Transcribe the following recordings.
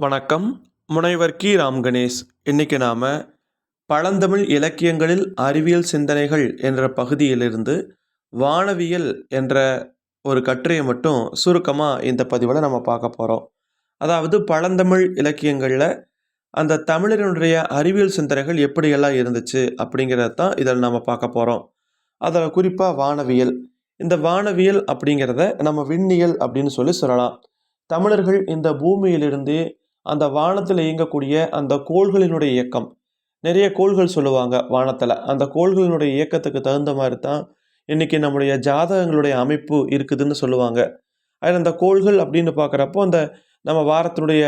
வணக்கம். முனைவர் கி. ராம் கணேஷ். இன்றைக்கி நாம் பழந்தமிழ் இலக்கியங்களில் அறிவியல் சிந்தனைகள் என்ற பகுதியிலிருந்து வானவியல் என்ற ஒரு கட்டுரையை மட்டும் சுருக்கமாக இந்த பதிவில் நம்ம பார்க்க போகிறோம் அதாவது பழந்தமிழ் இலக்கியங்களில் அந்த தமிழரினுடைய அறிவியல் சிந்தனைகள் எப்படியெல்லாம் இருந்துச்சு அப்படிங்கிறத தான் இதில் நம்ம பார்க்க போகிறோம் அதில் குறிப்பாக வானவியல். இந்த வானவியல் அப்படிங்கிறத நம்ம விண்ணியல் அப்படின்னு சொல்லி சொல்லலாம். தமிழர்கள் இந்த பூமியிலிருந்தே அந்த வானத்தில் இயங்கக்கூடிய அந்த கோள்களினுடைய இயக்கம். நிறைய கோள்கள் சொல்லுவாங்க வானத்தில். அந்த கோள்களினுடைய இயக்கத்துக்கு தகுந்த மாதிரி தான் இன்றைக்கி நம்முடைய ஜாதகங்களுடைய அமைப்பு இருக்குதுன்னு சொல்லுவாங்க. அதில் அந்த கோள்கள் அப்படின்னு பார்க்குறப்போ அந்த நம்ம வாரத்தினுடைய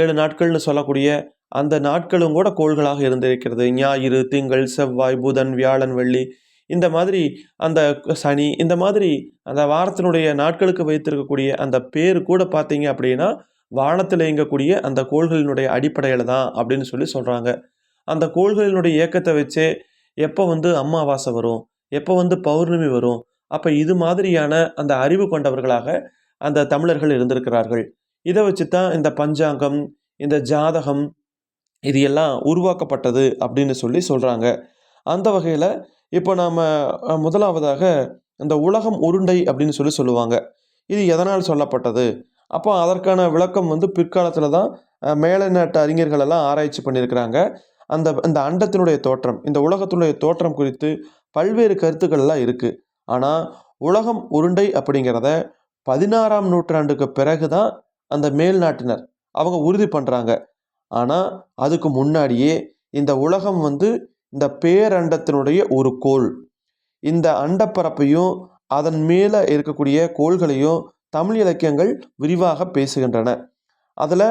ஏழு நாட்கள்னு சொல்லக்கூடிய அந்த நாட்களும் கூட கோள்களாக இருந்திருக்கிறது. ஞாயிறு திங்கள் செவ்வாய் புதன் வியாழன் வெள்ளி இந்த மாதிரி அந்த சனி இந்த மாதிரி அந்த வாரத்தினுடைய நாட்களுக்கு வைத்திருக்கக்கூடிய அந்த பேர் கூட பார்த்தீங்க அப்படின்னா வானத்தில் இயங்கக்கூடிய அந்த கோள்களினுடைய அடிப்படையில் தான் அப்படின்னு சொல்லி சொல்கிறாங்க அந்த கோள்களினுடைய இயக்கத்தை வச்சே எப்போ வந்து அம்மாவாசை வரும் எப்போ வந்து பௌர்ணமி வரும் அப்போ இது மாதிரியான அந்த அறிவு கொண்டவர்களாக அந்த தமிழர்கள் இருந்திருக்கிறார்கள். இதை வச்சு தான் இந்த பஞ்சாங்கம் இந்த ஜாதகம் இது எல்லாம் உருவாக்கப்பட்டது அப்படின்னு சொல்லி சொல்கிறாங்க அந்த வகையில் இப்போ நாம் முதலாவதாக இந்த உலகம் உருண்டை அப்படின்னு சொல்லி சொல்லுவாங்க. இது எதனால் சொல்லப்பட்டது? அப்போ அதற்கான விளக்கம் வந்து பிற்காலத்தில் தான் மேலை நாட்டு அறிஞர்கள் எல்லாம் ஆராய்ச்சி பண்ணியிருக்கிறாங்க. அந்த இந்த அண்டத்தினுடைய தோற்றம் இந்த உலகத்தினுடைய தோற்றம் குறித்து பல்வேறு கருத்துக்கள் எல்லாம் இருக்குது ஆனால் உலகம் உருண்டை அப்படிங்கிறத பதினாறாம் நூற்றாண்டுக்கு பிறகு தான் அந்த மேல் நாட்டினர் அவங்க உறுதி பண்ணுறாங்க ஆனால் அதுக்கு முன்னாடியே இந்த உலகம் வந்து இந்த பேரண்டத்தினுடைய ஒரு கோள். இந்த அண்டப்பரப்பையும் அதன் மேலே இருக்கக்கூடிய கோள்களையும் தமிழ் இலக்கியங்கள் விரிவாக பேசுகின்றன. அதில்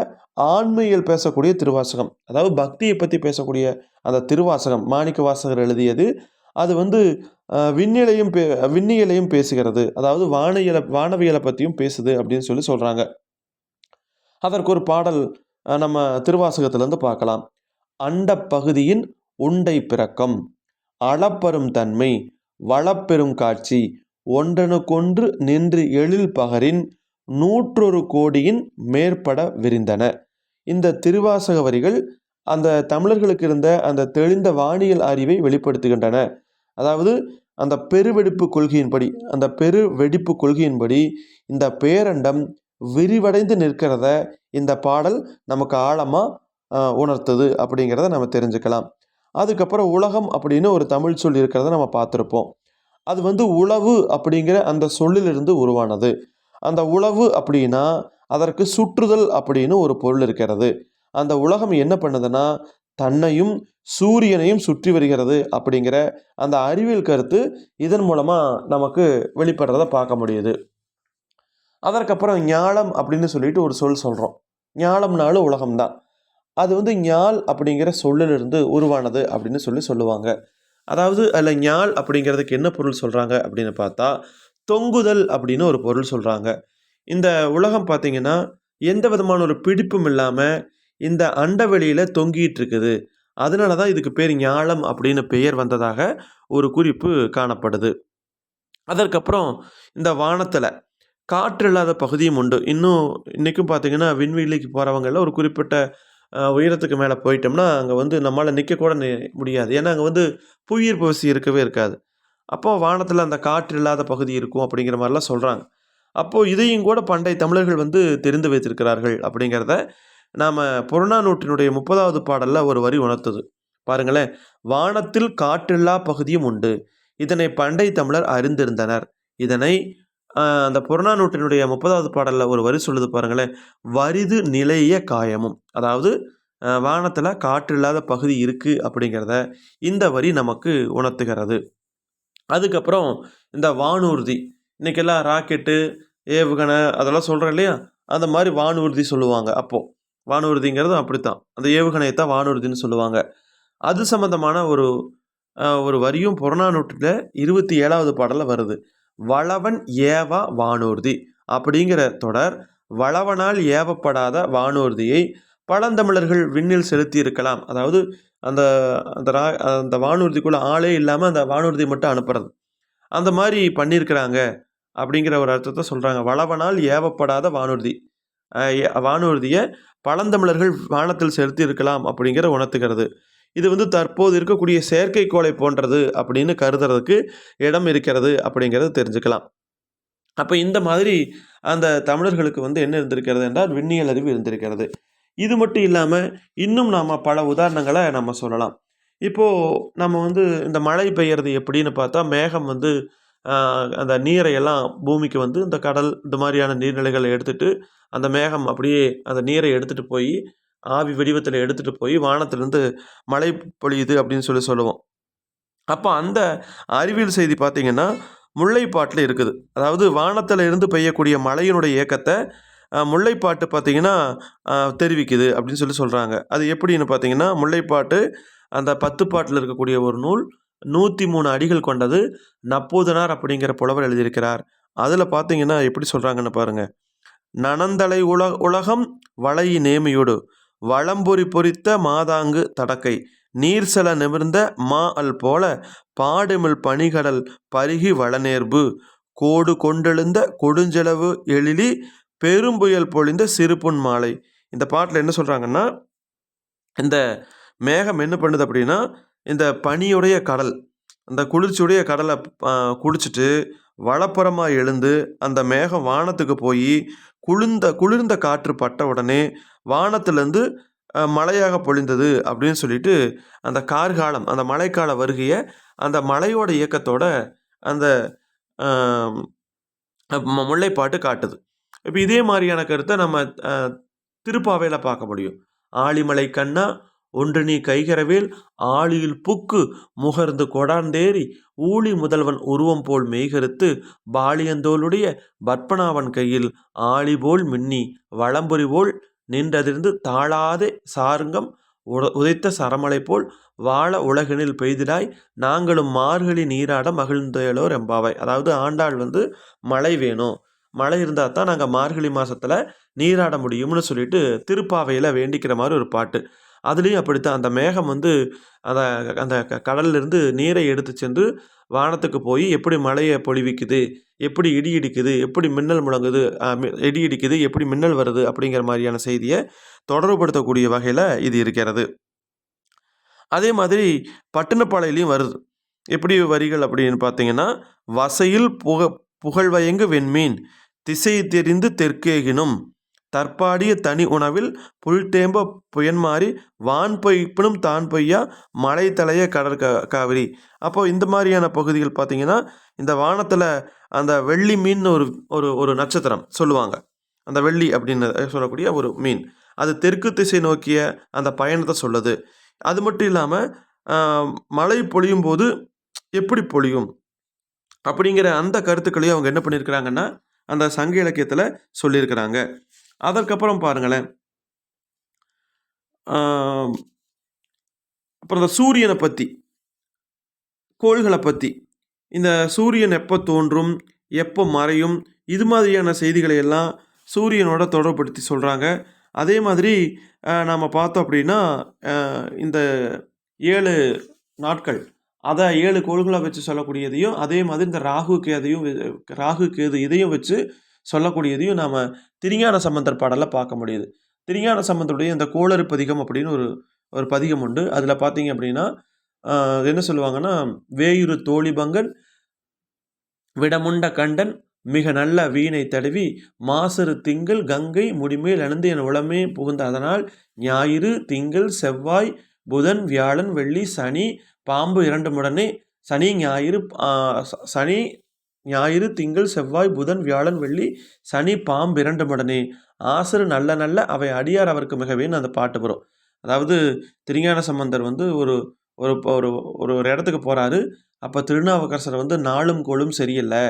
ஆண்மையில் பேசக்கூடிய திருவாசகம் அதாவது பக்தியை பற்றி பேசக்கூடிய அந்த திருவாசகம் மாணிக்க வாசகர் எழுதியது அது வந்து விண்ணிலையும் பே விண்ணியலையும் பேசுகிறது அதாவது வானியலை வானவியலை பற்றியும் பேசுது அப்படின்னு சொல்லி சொல்கிறாங்க அதற்கு ஒரு பாடல் நம்ம திருவாசகத்திலேருந்து பார்க்கலாம். அண்ட பகுதியின் உண்டை பிறக்கம் அளப்பெரும் தன்மை வளப்பெரும் காட்சி ஒன்றனுக்கொன்று நின்று எழில் பகரின் நூற்றொரு கோடியின் மேற்பட விரிந்தன. இந்த திருவாசக வரிகள் அந்த தமிழர்களுக்கு இருந்த அந்த தெளிந்த வானியல் அறிவை வெளிப்படுத்துகின்றன. அதாவது அந்த பெருவெடிப்பு கொள்கையின்படி அந்த பெரு வெடிப்பு கொள்கையின்படி இந்த பேரண்டம் விரிவடைந்து நிற்கிறத இந்த பாடல் நமக்கு ஆழமாக உணர்த்துது அப்படிங்கிறத நம்ம தெரிஞ்சுக்கலாம். அதுக்கப்புறம் உலகம் அப்படின்னு ஒரு தமிழ் சொல் இருக்கிறத நம்ம பார்த்துருப்போம். அது வந்து உழவு அப்படிங்கிற அந்த சொல்லிலிருந்து உருவானது. அந்த உழவு அப்படின்னா அதற்கு சுற்றுதல் அப்படின்னு ஒரு பொருள் இருக்கிறது. அந்த உலகம் என்ன பண்ணுதுன்னா தன்னையும் சூரியனையும் சுற்றி வருகிறது அப்படிங்கிற அந்த அறிவியல் கருத்து இதன் மூலமாக நமக்கு வெளிப்படுறத பார்க்க முடியுது. அதற்கப்புறம் ஞாலம் அப்படின்னு சொல்லிட்டு ஒரு சொல் சொல்கிறோம் ஞாலம்னாலும் உலகம்தான். அது வந்து ஞால் அப்படிங்கிற சொல்லிலிருந்து உருவானது அப்படின்னு சொல்லி சொல்லுவாங்க. அதாவது அதில் ஞால் அப்படிங்கிறதுக்கு என்ன பொருள் சொல்கிறாங்க அப்படின்னு பார்த்தா தொங்குதல் அப்படின்னு ஒரு பொருள் சொல்கிறாங்க இந்த உலகம் பார்த்திங்கன்னா எந்த விதமான ஒரு பிடிப்பும் இல்லாமல் இந்த அண்டவெளியில் தொங்கிட்டு இருக்குது. அதனால தான் இதுக்கு பேர் ஞாலம் அப்படின்னு பெயர் வந்ததாக ஒரு குறிப்பு காணப்படுது. அதற்கப்புறம் இந்த வானத்தில் காற்று இல்லாத பகுதியும் உண்டு. இன்னும் இன்றைக்கும் பார்த்திங்கன்னா விண்வெளிக்கு போகிறவங்களில் ஒரு குறிப்பிட்ட உயரத்துக்கு மேலே போயிட்டோம்னா அங்கே வந்து நம்மளால் நிற்கக்கூட முடியாது. ஏன்னா அங்கே வந்து புவியீர்ப்பு விசை இருக்கவே இருக்காது. அப்போது வானத்தில் அந்த காற்று இல்லாத பகுதி இருக்கும் அப்படிங்கிற மாதிரிலாம் சொல்கிறாங்க அப்போது இதையும் கூட பண்டை தமிழர்கள் வந்து தெரிந்து வைத்திருக்கிறார்கள் அப்படிங்கிறத நாம் புறநானூற்றினுடைய முப்பதாவது பாடலில் ஒரு வரி உணர்த்துது. பாருங்களேன் வானத்தில் காற்றில்லா பகுதியும் உண்டு. இதனை பண்டை தமிழர் அறிந்திருந்தனர். இதனை அந்த புறநானூற்றினுடைய முப்பதாவது பாடலில் ஒரு வரி சொல்லுது பாருங்களேன். வரிது நிலைய காயமும். அதாவது வானத்தில் காற்று இல்லாத பகுதி இருக்குது அப்படிங்கிறத இந்த வரி நமக்கு உணர்த்துகிறது. அதுக்கப்புறம் இந்த வானூர்தி. இன்றைக்கெல்லாம் ராக்கெட்டு ஏவுகணை அதெல்லாம் சொல்கிறேன் இல்லையா? அந்த மாதிரி வானூர்தி சொல்லுவாங்க அப்போது வானூர்திங்கிறது அப்படித்தான். அந்த ஏவுகணையை தான் வானூர்தின்னு சொல்லுவாங்க. அது சம்மந்தமான ஒரு ஒரு வரியும் புறநானூற்றில் இருபத்தி ஏழாவது பாடலில் வருது. வளவன் ஏவா வானூர்தி அப்படிங்கிற தொடர் வளவனால் ஏவப்படாத வானூர்தியை பழந்தமிழர்கள் விண்ணில் செலுத்தி இருக்கலாம் அதாவது அந்த அந்த ரா அந்த வானூர்திக்குள்ளே ஆளே இல்லாமல் அந்த வானூர்தி மட்டும் அனுப்புறது. அந்த மாதிரி பண்ணியிருக்கிறாங்க அப்படிங்கிற ஒரு அர்த்தத்தை சொல்கிறாங்க வளவனால் ஏவப்படாத வானூர்தி. வானூர்தியை பழந்தமிழர்கள் வானத்தில் செலுத்தி இருக்கலாம் அப்படிங்கிற உணர்த்துகிறது. இது வந்து தற்போது இருக்கக்கூடிய செயற்கைக்கோளை போன்றது அப்படின்னு கருதுறதுக்கு இடம் இருக்கிறது அப்படிங்கிறத தெரிஞ்சுக்கலாம். அப்போ இந்த மாதிரி அந்த தமிழர்களுக்கு வந்து என்ன இருந்திருக்கிறது என்றால் விண்ணியல் அறிவு இருந்திருக்கிறது. இது மட்டும் இல்லாமல் இன்னும் நாம் பல உதாரணங்களை நம்ம சொல்லலாம். இப்போது நம்ம வந்து இந்த மழை பெய்யறது எப்படின்னு பார்த்தா மேகம் வந்து அந்த நீரை எல்லாம் பூமிக்கு வந்து இந்த கடல் இந்த மாதிரியான நீர்நிலைகளை எடுத்துகிட்டு அந்த மேகம் அப்படியே அந்த நீரை எடுத்துகிட்டு போய் ஆவி வடிவத்தில் எடுத்துகிட்டு போய் வானத்திலேருந்து மழை பொழியுது அப்படின்னு சொல்லி சொல்லுவோம். அப்போ அந்த அறிவியல் செய்தி பார்த்திங்கன்னா முல்லைப்பாட்டில் இருக்குது. அதாவது வானத்தில் இருந்து பெய்யக்கூடிய மழையினுடைய இயக்கத்தை முல்லைப்பாட்டு பார்த்திங்கன்னா தெரிவிக்குது அப்படின்னு சொல்லி சொல்கிறாங்க அது எப்படின்னு பார்த்தீங்கன்னா முல்லைப்பாட்டு அந்த பத்து பாட்டில் இருக்கக்கூடிய ஒரு நூல் நூற்றி மூணு அடிகள் கொண்டது நப்பூதனார் அப்படிங்கிற புலவர் எழுதியிருக்கிறார். அதில் பார்த்தீங்கன்னா எப்படி சொல்கிறாங்கன்னு பாருங்கள் நனந்தலை உல உலகம் வளையி நேமியோடு வளம்பொறி பொறித்த மாதாங்கு தடக்கை. நீர்சல நிமிர்ந்த மா அல் போல பாடுமில் பனிகடல் பருகி வளநேர்பு. கோடு கொண்டெழுந்த கொடுஞ்செலவு எழிலி பெரும்புயல் பொழிந்த சிறுபொன் மாலை. இந்த பாட்டில் என்ன சொல்கிறாங்கன்னா இந்த மேகம் என்ன பண்ணுது அப்படின்னா இந்த பனியுடைய கடல் அந்த குளிர்ச்சியுடைய கடலை குடிச்சிட்டு வளப்புறமாக எழுந்து அந்த மேகம் வானத்துக்கு போய் குளிர்ந்த குளிர்ந்த காற்று பட்ட உடனே வானத்திலேருந்து மழையாக பொழிந்தது அப்படின்னு சொல்லிட்டு அந்த கார்காலம் அந்த மழைக்கால வருகையை அந்த மழையோட இயக்கத்தோட அந்த முல்லைப்பாட்டு காட்டுது. இப்போ இதே மாதிரியான கருத்தை நம்ம திருப்பாவையில் பார்க்க முடியும். ஆழிமலை கண்ணா ஒன்று நீ கைகரவேல் ஆழியில் புக்கு முகர்ந்து கொடாந்தேறி ஊழி முதல்வன் உருவம் போல் மெய்கருத்து பாலியந்தோளுடைய பத்மநாபன் கையில் ஆளி போல் மின்னி வளம்புரி போல் நின்றதிருந்து தாழாதே சாருங்கம் உத- உதைத்த சரமலை போல் வாழ உலகினில் பெய்திடாய் நாங்களும் மார்கழி நீராட மகிழ்ந்தேலோர் எம்பாவை அதாவது ஆண்டாள் வந்து மழை வேணும். மழை இருந்தால் தான் நாங்கள் மார்கழி மாதத்தில் நீராட முடியும்னு சொல்லிட்டு திருப்பாவையில் வேண்டிக்கிற மாதிரி ஒரு பாட்டு. அதுலேயும் அப்படித்தான். அந்த மேகம் வந்து அந்த அந்த க- நீரை எடுத்து சென்று வானத்துக்கு போய் எப்படி மழையை பொழிவிக்குது எப்படி இடி இடிக்குது எப்படி மின்னல் முழங்குது இடி இடிக்குது எப்படி மின்னல் வருது அப்படிங்கிற மாதிரியான செய்தியை தொடர்புபடுத்தக்கூடிய வகையில் இது இருக்கிறது. அதே மாதிரி பட்டினப்பாளையிலையும் வருது. எப்படி வரிகள் அப்படின்னு பார்த்தீங்கன்னா வசையில் புக புகழ்வயங்கு வெண்மீன் திசை தெரிந்து தெற்கேகினும் தற்பாடிய தனி உணவில் புல்தேம்ப புயன்மாறி வான் பொய்ப்பினும் தான் பொய்யா மலை தலைய கடற்க காவிரி. அப்போது இந்த மாதிரியான பகுதிகள் பார்த்தீங்கன்னா இந்த வானத்தில் அந்த வெள்ளி மீன் ஒரு ஒரு ஒரு நட்சத்திரம் சொல்லுவாங்க. அந்த வெள்ளி அப்படின்னு சொல்லக்கூடிய ஒரு மீன். அது தெற்கு திசை நோக்கிய அந்த பயணத்தை சொல்லுது. அது மட்டும் இல்லாமல் மழை பொழியும் போது எப்படி பொழியும்? அப்படிங்கிற அந்த கருத்துக்களையும் அவங்க என்ன பண்ணியிருக்கிறாங்கன்னா அந்த சங்க இலக்கியத்தில் சொல்லியிருக்கிறாங்க அதற்கப்புறம் பாருங்களேன். அப்புறம் இந்த சூரியனை பற்றி கோள்களை பற்றி இந்த சூரியன் எப்போ தோன்றும் எப்போ மறையும் இது மாதிரியான செய்திகளை எல்லாம் சூரியனோட தொடர்புபடுத்தி சொல்கிறாங்க அதே மாதிரி நாம் பார்த்தோம் அப்படின்னா இந்த ஏழு நாட்கள் அதை ஏழு கோள்களை வச்சு சொல்லக்கூடியதையும் அதே மாதிரி இந்த ராகு கேதையும் ராகு கேது இதையும் வச்சு சொல்லக்கூடியதையும் நாம் திருஞான சம்பந்தர் பாடலில் பார்க்க முடியுது. திருஞான சம்பந்தருடைய இந்த கோளறு பதிகம் அப்படின்னு ஒரு ஒரு பதிகம் உண்டு. அதில் பார்த்தீங்க அப்படின்னா என்ன சொல்லுவாங்கன்னா வேயுறு தோழிபங்கன் விடமுண்ட கண்டன் மிக நல்ல வீணை தடவி மாசறு திங்கள் கங்கை முடிமேல் அணிந்து என் உளமே புகுந்த அதனால் ஞாயிறு திங்கள் செவ்வாய் புதன் வியாழன் வெள்ளி சனி பாம்பு இரண்டு முடனே சனி ஞாயிறு சனி ஞாயிறு திங்கள் செவ்வாய் புதன் வியாழன் வெள்ளி சனி பாம்பு மடனே முடனே. ஆசரு நல்ல நல்ல அவை அடியார் அவருக்கு மிகவேன்னு அந்த பாட்டு வரும். அதாவது திருஞான சம்பந்தர் வந்து ஒரு ஒரு ஒரு ஒரு ஒரு இடத்துக்கு போகிறாரு அப்போ திருநாவுக்கரசர் வந்து நாளும் கோளும் சரியில்லை.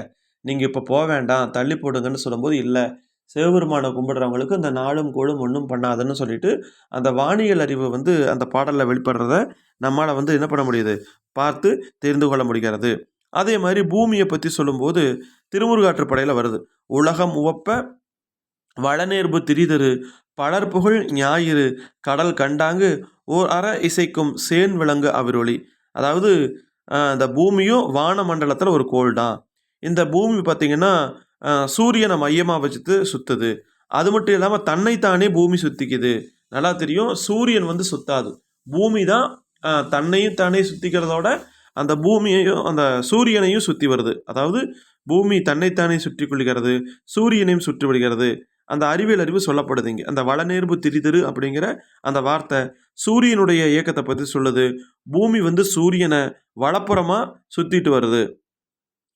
நீங்கள் இப்போ போக வேண்டாம் தள்ளி போடுங்கன்னு சொல்லும்போது இல்லை. சிவபெருமானை கும்பிடுறவங்களுக்கு இந்த நாளும் கோளும் ஒன்றும் பண்ணாதுன்னு சொல்லிட்டு அந்த வானியல் அறிவு வந்து அந்த பாடலில் வெளிப்படுறத நம்மளால் வந்து என்ன பண்ண முடியுது? பார்த்து தெரிந்து கொள்ள முடிகிறது. அதே மாதிரி பூமியை பற்றி சொல்லும்போது திருமுருகாற்றுப்படையில் வருது. உலகம் உவப்ப வளநேர்பு திரிதரு பலர்புகழ் ஞாயிறு கடல் கண்டாங்கு ஓர் அற இசைக்கும் சேன் விலங்கு அவிரொளி. அதாவது இந்த பூமியும் வானமண்டலத்தில் ஒரு கோள் தான் இந்த பூமி பார்த்திங்கன்னா சூரியனை மையமாக வச்சுட்டு சுற்றுது அது மட்டும் இல்லாமல் தன்னைத்தானே பூமி சுற்றிக்குது நல்லா தெரியும் சூரியன் வந்து சுத்தாது. பூமி தான் தன்னையும் தானே சுற்றிக்கிறதோட அந்த பூமியையும் அந்த சூரியனையும் சுற்றி வருது. அதாவது பூமி தன்னைத்தானே சுற்றி கொள்கிறது சூரியனையும் சுற்றி விடுகிறது. அந்த அறிவியல் அறிவு சொல்லப்படுதுங்க அந்த வளநேர்வு திரிதிரு அப்படிங்கிற அந்த வார்த்தை சூரியனுடைய இயக்கத்தை பற்றி சொல்லுது. பூமி வந்து சூரியனை வலப்புறமாக சுற்றிட்டு வருது.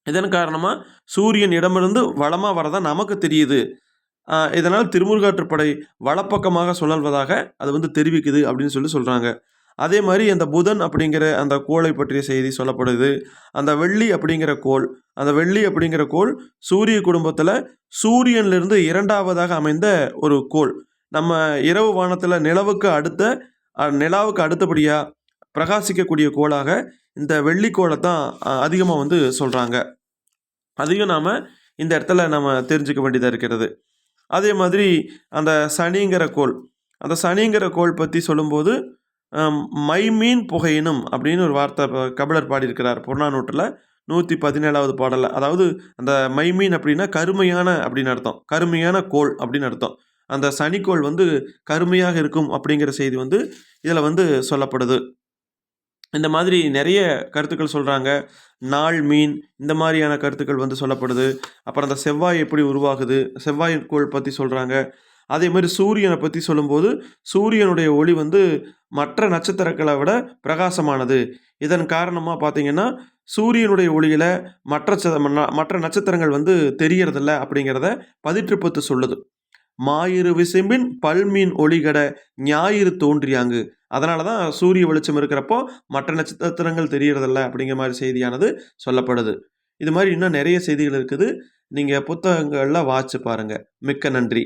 இதன் காரணமாக சூரியன் இடமிருந்து வளமாக வரதா நமக்கு தெரியுது. இதனால் திருமுருகாற்றுப்படை வலப்பக்கமாக சுழல்வதாக அது வந்து தெரிவிக்குது அப்படின்னு சொல்லி சொல்கிறாங்க அதே மாதிரி அந்த புதன் அப்படிங்கிற அந்த கோளை பற்றிய செய்தி சொல்லப்படுது. அந்த வெள்ளி அப்படிங்கிற கோள் அந்த வெள்ளி அப்படிங்கிற கோள் சூரிய குடும்பத்தில் சூரியன்லேருந்து இரண்டாவதாக அமைந்த ஒரு கோள். நம்ம இரவு வானத்தில் நிலவுக்கு அடுத்த நிலாவுக்கு அடுத்தபடியாக பிரகாசிக்கக்கூடிய கோளாக இந்த வெள்ளிக்கோளை தான் அதிகமாக வந்து சொல்கிறாங்க அதையும் நாம் இந்த இடத்துல நம்ம தெரிஞ்சுக்க வேண்டியதாக இருக்கிறது. அதே மாதிரி அந்த சனிங்கிற கோள் அந்த சனிங்கிற கோள் பற்றி சொல்லும்போது மைமீன் புகையினும் அப்படின்னு ஒரு வார்த்தை கபிலர் பாடியிருக்கிறார் புறநானூற்றில் நூற்றி பதினேழாவது பாடலில். அதாவது அந்த மைமீன் அப்படின்னா கருமையான அப்படின்னு அர்த்தம். கருமையான கோள் அப்படின்னு அர்த்தம். அந்த சனிக்கோள் வந்து கருமையாக இருக்கும் அப்படிங்கிற செய்தி வந்து இதில் வந்து சொல்லப்படுது. இந்த மாதிரி நிறைய கருத்துக்கள் சொல்கிறாங்க நாள் மீன் இந்த மாதிரியான கருத்துக்கள் வந்து சொல்லப்படுது. அப்புறம் அந்த செவ்வாய் எப்படி உருவாகுது? செவ்வாய் கோள் பற்றி சொல்கிறாங்க அதே மாதிரி சூரியனை பற்றி சொல்லும்போது சூரியனுடைய ஒளி வந்து மற்ற நட்சத்திரங்களை விட பிரகாசமானது. இதன் காரணமாக பார்த்தீங்கன்னா சூரியனுடைய ஒளியில் மற்ற ச- மற்ற நட்சத்திரங்கள் வந்து தெரியறதில்ல அப்படிங்கிறத பதிற்றுப்பத்து சொல்லுது. மாயிறு விசும்பின் பல்மீன் ஒளிகட ஞாயிறு தோன்றியாங்கு அதனால தான் சூரிய வெளிச்சம் இருக்கிறப்போ மற்ற நட்சத்திரங்கள் தெரியறதில்ல அப்படிங்கிற மாதிரி செய்தியானது சொல்லப்படுது. இது மாதிரி இன்னும் நிறைய செய்திகள் இருக்குது. நீங்கள் புத்தகங்களில் வாச்சு பாருங்கள் மிக்க நன்றி.